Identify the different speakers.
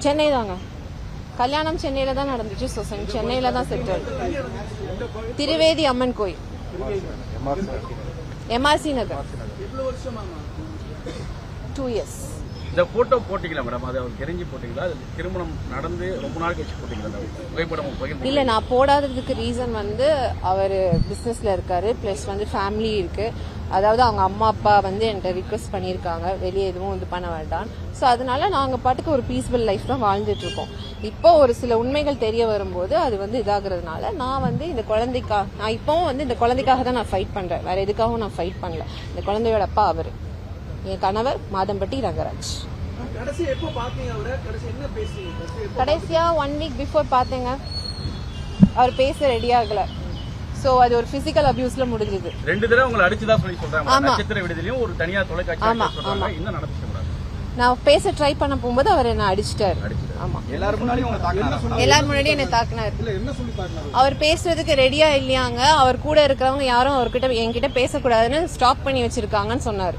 Speaker 1: சென்னை தாங்க கல்யாணம் சென்னையில தான் நடந்துச்சு ஸோ சென்னையில தான் செட்டில் திருவேதி அம்மன் கோயில் எம்ஆர்சி நகர்
Speaker 2: எவ்வளவு வருஷமாமா
Speaker 1: டூ இயர்ஸ்
Speaker 3: இந்த போட்டோ போட்டீங்களா மேடம் அது அவர் தெரிஞ்சு போட்டீங்களா? திருமணம் நடந்து ரொம்ப நாள் கழிச்சு போட்டீங்களா? புகைப்படம்
Speaker 1: இல்ல நான் போடாததுக்கு ரீசன் வந்து அவர் பிசினஸ்ல இருக்காரு ப்ளஸ் வந்து ஃபேமிலி இருக்கு. அதாவது அவங்க அம்மா அப்பா வந்து என்கிட்ட ரிக்வெஸ்ட் பண்ணியிருக்காங்க. வெளியே எதுவும் இது பண்ண வேண்டாம் ஸோ அதனால நாங்க பாட்டுக்கு ஒரு பீஸ்ஃபுல் லைஃப் தான் வாழ்ந்துட்டு இருக்கோம். இப்போ ஒரு சில உண்மைகள் தெரிய வரும்போது அது வந்து இதாகிறதுனால நான் வந்து இந்த குழந்தைக்கா நான் இப்போவும் வந்து இந்த குழந்தைக்காக தான் நான் ஃபைட் பண்றேன். வேற எதுக்காகவும் நான் ஃபைட் பண்ணல. இந்த குழந்தையோட அப்பா அவர். என் கணவர் மாதம்பட்டி ரங்கராஜ்.
Speaker 2: கடைசி எப்போ பாத்தீங்க அவரை? கடைசி என்ன பேசுனீங்க? கடைசி எப்போ
Speaker 1: கடைசியா ஒன் வீக் பிஃபோர் பார்த்தேங்க அவர் பேச ரெடி ஆகல. ஸோ அது ஒரு பிசிக்கல் அபியூஸ்ல முடிஞ்சது.
Speaker 3: ரெண்டு தடவை உங்களை அடிச்சுதா சொல்லி சொல்றாங்க.
Speaker 1: ஆமா.
Speaker 3: நட்சத்திர விடுதலையும் ஒரு தனியார் தொலைக்காட்சி
Speaker 1: ஆமா, ஆமா.
Speaker 3: என்ன நடந்துச்சு
Speaker 1: நான் பேச ட்ரை பண்ண போகும்போது அவர் என்ன
Speaker 3: அடிச்சிட்டாரு.
Speaker 1: ஆமா.
Speaker 4: எல்லாரும் முன்னாடியும் உங்களை தாக்கினாரா?
Speaker 1: எல்லாரும் முன்னாடி என்ன தாக்குனாரு. அவர் பேசுறதுக்கு ரெடியா இல்லையாங்க. அவர் கூட இருக்கிறவங்க யாரும் அவர்கிட்ட என்கிட்ட பேசக்கூடாதுன்னு ஸ்டாப் பண்ணி வச்சிருக்காங்கன்னு சொன்னாரு.